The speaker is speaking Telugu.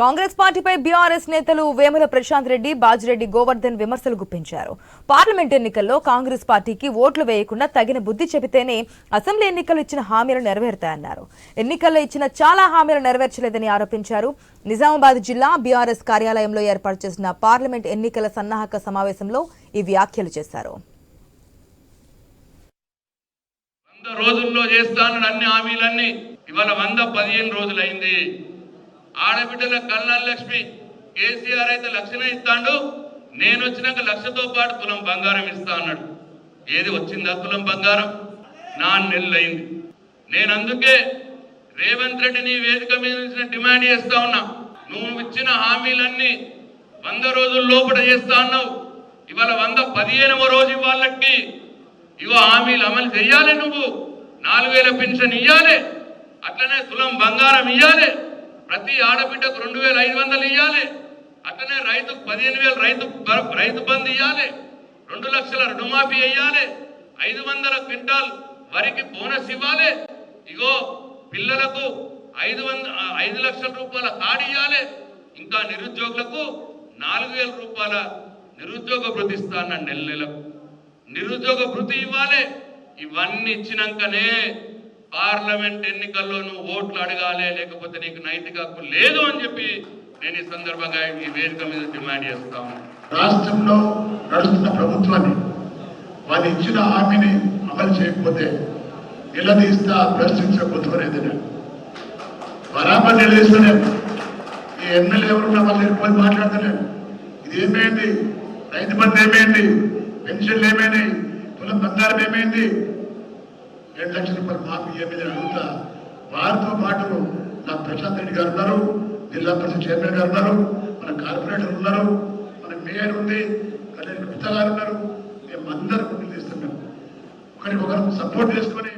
కాంగ్రెస్ పార్టీపై బీఆర్ఎస్ నేతలు వేముల ప్రశాంత్ రెడ్డి బాజిరెడ్డి గోవర్ధన్ విమర్శలు గుప్పించారు. పార్లమెంట్ ఎన్నికల్లో కాంగ్రెస్ పార్టీకి ఓట్లు వేయకుండా తగిన బుద్ధి చెబితేనే అసెంబ్లీ ఎన్నికలు ఇచ్చిన హామీలు నెరవేరుతాయన్నారు. ఎన్నికల్లో ఇచ్చిన చాలా హామీలు నెరవేర్చలేదని ఆరోపించారు. నిజామాబాద్ జిల్లా బీఆర్ఎస్ కార్యాలయంలో ఏర్పాటు చేసిన పార్లమెంట్ ఎన్నికల సన్నాహక సమావేశంలో ఈ వ్యాఖ్యలు చేశారు. రోజుల్లో చేస్తానని అన్ని హామీలన్నీ ఇవాళ వంద పదిహేను రోజులైంది. ఆడబిడ్డల కళ్యాణ లక్ష్మి కేసీఆర్ అయితే లక్షనే ఇస్తాడు. నేను వచ్చినాక లక్షతో పాటు తులం బంగారం ఇస్తా అన్నాడు. ఏది వచ్చిందా తులం బంగారం? నా నెల్లయింది. నేను అందుకే రేవంత్ రెడ్డిని వేదిక మీద డిమాండ్ చేస్తా ఉన్నా. నువ్వు ఇచ్చిన హామీలన్నీ వంద రోజుల లోపల చేస్తా అన్నావు. ఇవాళ వంద పదిహేనవ రోజు వాళ్ళకి ఇగో హామీలు అమలు చేయాలి నువ్వు. నాలుగు వేల పెన్షన్ ఇయ్యాలి. అట్లనే తులం బంగారం ఇయ్యాలి. ప్రతి ఆడబిడ్డకు రెండు వేల ఐదు వందలు ఇవ్వాలి అట్లనే రైతుకు పదిహేను వేలు రైతు రైతు బంద్ ఇవ్వాలి రెండు లక్షల రుణమాఫీ ఇవ్వాలి ఐదు వందల క్వింటాల్ వరికి బోనస్ ఇవ్వాలి. ఇగో పిల్లలకు ఐదు వంద ఐదు లక్షల రూపాయల కార్డు ఇవ్వాలి ఇంకా నిరుద్యోగులకు నాలుగు వేల రూపాయల నిరుద్యోగ భృతి ఇస్తాను నెల నెలకు. నిరుద్యోగ భృతి ఇవ్వాలి. ఇవన్నీ ఇచ్చినాకనే పార్లమెంట్ ఎన్నికల్లో నువ్వు ఓట్లు అడగాలి లేకపోతే నీకు నైతిక హక్కు లేదు అని చెప్పి నేను ఈ సందర్భంగా ఈ వేదిక మీద డిమాండ్ చేస్తాను రాష్ట్రంలో నడుస్తున్న ప్రభుత్వాన్ని వాళ్ళు ఇచ్చిన హామీని అమలు చేయకపోతే నిలదీస్తా ప్రశ్నించకపోతున్నది నేను. బరాబర్ నిలదీస్తలేను ఈ ఎమ్మెల్యే ఎవరున్నా వాళ్ళు ఎక్కువ మాట్లాడతలేను ఇది ఏమైంది? రైతు బంధు ఏమైంది? పెన్షన్లు ఏమైనాయి? కులం బంగారం ఏమైంది? రెండు లక్షల రూపాయలు మాకు ఏమీ అడుగుతా వారితో పాటు నా ప్రశాంత్ రెడ్డి గారు ఉన్నారు జిల్లా పరిషత్ చైర్మన్ గారు ఉన్నారు మన కార్పొరేటర్ ఉన్నారు మన మేయర్ ఉంది కళ్యాణ్ గుప్తా గారు ఉన్నారు మేము అందరం నిలదీస్తున్నాం ఒకరికొకరు సపోర్ట్ చేసుకొని